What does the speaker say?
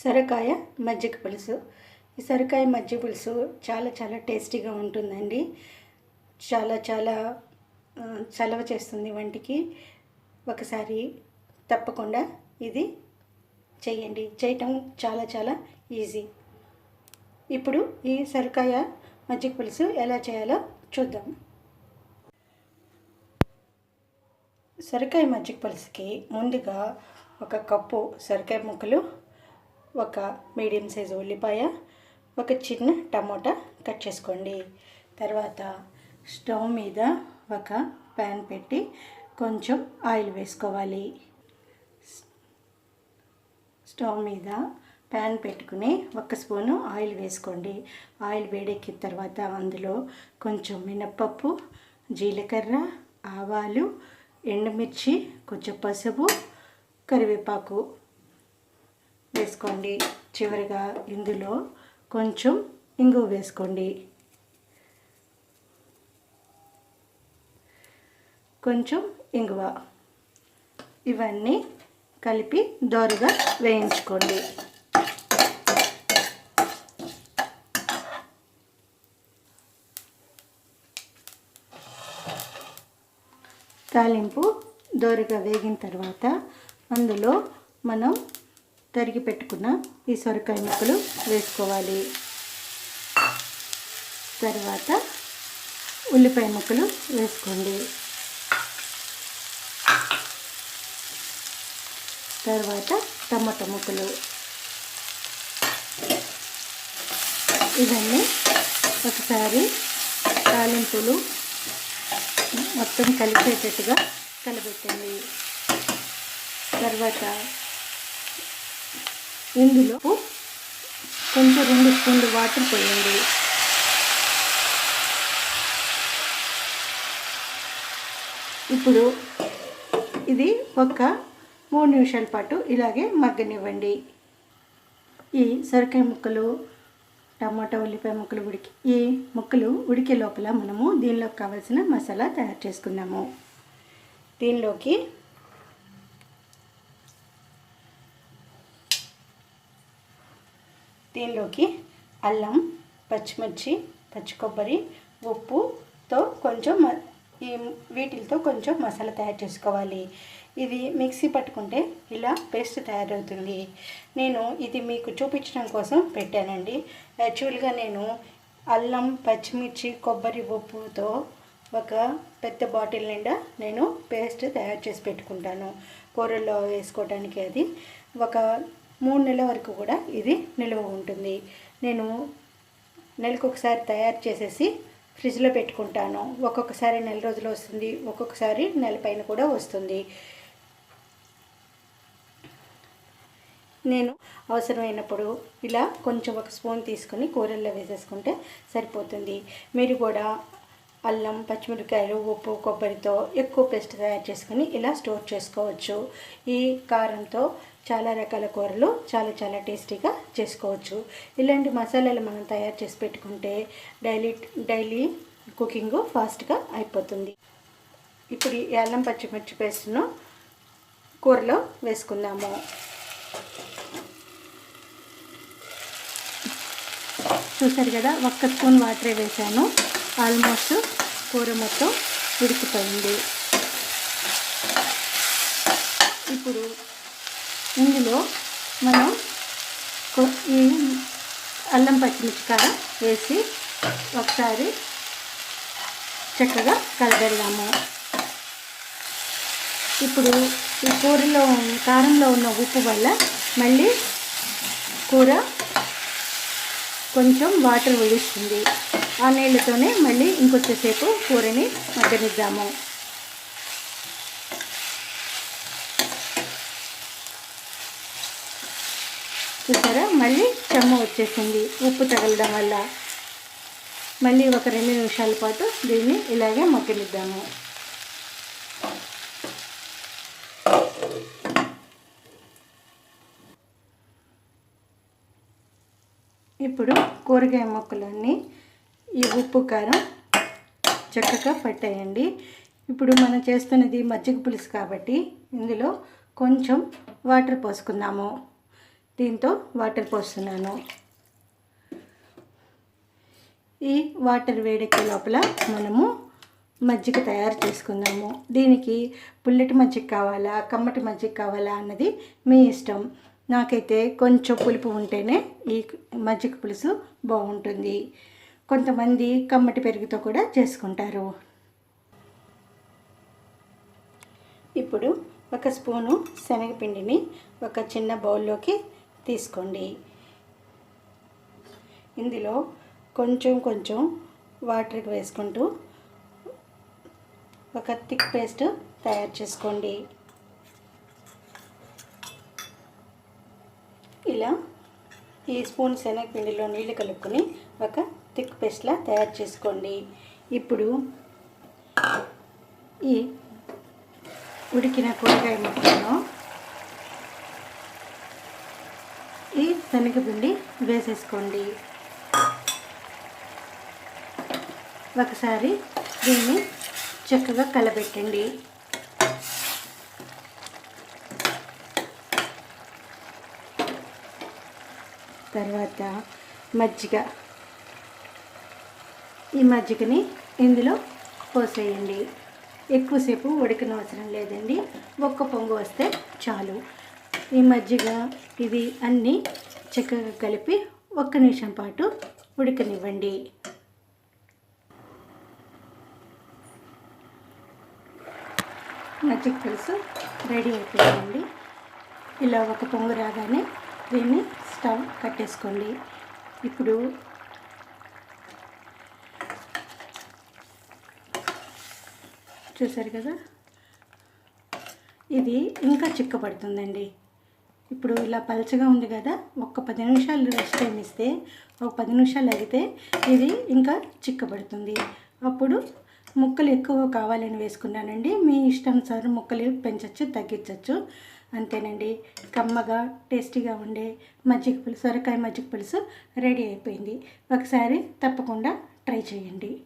సొరకాయ మజ్జిగ పులుసు. ఈ సొరకాయ మజ్జిగ పులుసు చాలా చాలా టేస్టీగా ఉంటుందండి. చాలా చాలా చలవ చేస్తుంది వంటికి. ఒకసారి తప్పకుండా ఇది చేయండి చేయటం చాలా చాలా ఈజీ. ఇప్పుడు ఈ సొరకాయ మజ్జిగ పులుసు ఎలా చేయాలో చూద్దాం. సొరకాయ మజ్జిగ పులుసుకి ముందుగా ఒక కప్పు సొరకాయ ముక్కలు ఒక మీడియం సైజు ఉల్లిపాయ ఒక చిన్న టమోటా కట్ చేసుకోండి. తర్వాత స్టవ్ మీద ఒక ప్యాన్ పెట్టి కొంచెం ఆయిల్ వేసుకోవాలి. స్టవ్ మీద ప్యాన్ పెట్టుకుని ఒక స్పూను ఆయిల్ వేసుకోండి. ఆయిల్ వేడెక్కిన తర్వాత అందులో కొంచెం మినప్పప్పు జీలకర్ర ఆవాలు ఎండుమిర్చి కొంచెం పసుపు కరివేపాకు వేసుకోండి. చివరిగా ఇందులో కొంచెం ఇంగువ వేసుకోండి. కొంచెం ఇంగువ. ఇవన్నీ కలిపి దోరగా వేయించుకోండి. తాలింపు దోరగా వేగిన తర్వాత అందులో మనం తరిగి పెట్టుకున్న ఈ సొరకాయ ముక్కలు వేసుకోవాలి. తర్వాత ఉల్లిపాయ ముక్కలు వేసుకోండి. తర్వాత టమాటా ముక్కలు. ఇవన్నీ ఒకసారి తాలింపులు మొత్తం కలిపేటట్టుగా కలబెట్టండి. తర్వాత ఇందులో కొంచెం రెండు స్పూన్లు వాటర్ పోయండి. ఇప్పుడు ఇది ఒక మూడు నిమిషాల పాటు ఇలాగే మగ్గనివ్వండి. ఈ సొరకాయ ముక్కలు టమాటా ఉల్లిపాయ ముక్కలు ఉడికి ఈ ముక్కలు ఉడికే లోపల మనము దీనిలోకి కావాల్సిన మసాలా తయారు చేసుకున్నాము దీనిలోకి దీనిలోకి అల్లం పచ్చిమిర్చి పచ్చి కొబ్బరి ఉప్పుతో కొంచెం ఈ వీటితో కొంచెం మసాలా తయారు చేసుకోవాలి. ఇది మిక్సీ పట్టుకుంటే ఇలా పేస్ట్ తయారవుతుంది. నేను ఇది మీకు చూపించడం కోసం పెట్టానండి. యాక్చువల్గా నేను అల్లం పచ్చిమిర్చి కొబ్బరి ఉప్పుతో ఒక పెద్ద బాటిల్ నిండా నేను పేస్ట్ తయారు చేసి పెట్టుకుంటాను. కూరల్లో వేసుకోవడానికి అది ఒక మూడు నెలల వరకు కూడా ఇది నిల్వ ఉంటుంది. నేను నెలకు ఒకసారి తయారు చేసేసి ఫ్రిడ్జ్లో పెట్టుకుంటాను. ఒక్కొక్కసారి నెల రోజులు వస్తుంది ఒక్కొక్కసారి నెల పైన కూడా వస్తుంది. నేను అవసరమైనప్పుడు ఇలా కొంచెం ఒక స్పూన్ తీసుకొని కూరల్లో వేసేసుకుంటే సరిపోతుంది. మీరు కూడా అల్లం పచ్చిమిరపకాయలు ఉప్పు కొబ్బరితో ఎక్కువ పేస్ట్ తయారు చేసుకొని ఇలా స్టోర్ చేసుకోవచ్చు. ఈ కారంతో చాలా రకాల కూరలు చాలా చాలా టేస్టీగా చేసుకోవచ్చు. ఇలాంటి మసాలాలు మనం తయారు చేసి పెట్టుకుంటే డైలీ డైలీ కుకింగ్ ఫాస్ట్గా అయిపోతుంది. ఇప్పుడు ఈ అల్లం పచ్చిమిర్చి పేస్ట్ను కూరలో వేసుకుందాము. చూసారు కదా ఒక్క స్పూన్ వాటరే వేసాను. ఆల్మోస్ట్ కూర మొత్తం ఉడికిపోయింది. ఇప్పుడు ఇందులో మనం ఈ అల్లం పచ్చిమిర్చి కారం వేసి ఒకసారి చక్కగా కలగడదాము ఇప్పుడు ఈ కూరలో కారంలో ఉన్న ఉప్పు వల్ల మళ్ళీ కూర కొంచెం వాటర్ వేస్తుంది. ఆ నీళ్ళతోనే మళ్ళీ ఇంకొంచెంసేపు కూరని మగ్గనిద్దాము. చూసారా? మళ్ళీ చెమ్మ వచ్చేసింది. ఉప్పు తగలడం వల్ల. మళ్ళీ ఒక రెండు నిమిషాల పాటు దీన్ని ఇలాగే మగ్గనిద్దాము. ఇప్పుడు కూరగాయ ముక్కలన్నీ ఈ ఉప్పు కారం చక్కగా పట్టేయండి. ఇప్పుడు మనం చేస్తున్నది మజ్జిగ పులుసు కాబట్టి ఇందులో కొంచెం వాటర్ పోసుకుందాము. దీంతో వాటర్ పోస్తున్నాను. ఈ వాటర్ వేడెక్కే లోపల మనము మజ్జిగ తయారు చేసుకుందాము. దీనికి పుల్లటి మజ్జిగ కావాలా కమ్మటి మజ్జిగ కావాలా అన్నది మీ ఇష్టం. నాకైతే కొంచెం పులుపు ఉంటేనే ఈ మజ్జిగ పులుసు బాగుంటుంది. కొంతమంది కమ్మటి పెరుగుతో కూడా చేసుకుంటారు. ఇప్పుడు ఒక స్పూను శనగపిండిని ఒక చిన్న బౌల్లోకి తీసుకోండి. ఇందులో కొంచెం కొంచెం వాటర్కి వేసుకుంటూ ఒక థిక్ పేస్ట్ తయారు చేసుకోండి. ఇలా ఈ స్పూన్ శనగపిండిలో నీళ్ళు కలుపుకొని ఒక థిక్ పేస్ట్లా తయారు చేసుకోండి. ఇప్పుడు ఈ ఉడికిన కూరగాయ ముక్కలను ఈ శనగపిండి వేసేసుకోండి. ఒకసారి దీన్ని చక్కగా కలబెట్టండి. తర్వాత మజ్జిగ. ఈ మజ్జిగని ఇందులో పోసేయండి. ఎక్కువసేపు ఉడికిన అవసరం లేదండి. ఒక్క పొంగు వస్తే చాలు. ఈ మజ్జిగ ఇవి అన్నీ చక్కగా కలిపి ఒక్క నిమిషం పాటు ఉడకనివ్వండి. మజ్జిగ పులుసు రెడీ అయిపోయిందండి. ఇలా ఒక పొంగు రాగానే దీన్ని స్టవ్ కట్టేసుకోండి. ఇప్పుడు చూసారు కదా? ఇది ఇంకా చిక్కబడుతుందండి. ఇప్పుడు ఇలా పలచగా ఉంది కదా ఒక పది నిమిషాలు రెస్ట్ టైం ఇస్తే ఒక పది నిమిషాలు అయితే ఇది ఇంకా చిక్కబడుతుంది. అప్పుడు ముక్కలు ఎక్కువ కావాలని వేసుకున్నానండి. మీ ఇష్టం సార్ ముక్కలు పెంచవచ్చు తగ్గించవచ్చు అంతేనండి. కమ్మగా టేస్టీగా ఉండే మజ్జిగ పులుసు సొరకాయ మజ్జిగ పులుసు రెడీ అయిపోయింది. ఒకసారి తప్పకుండా ట్రై చేయండి.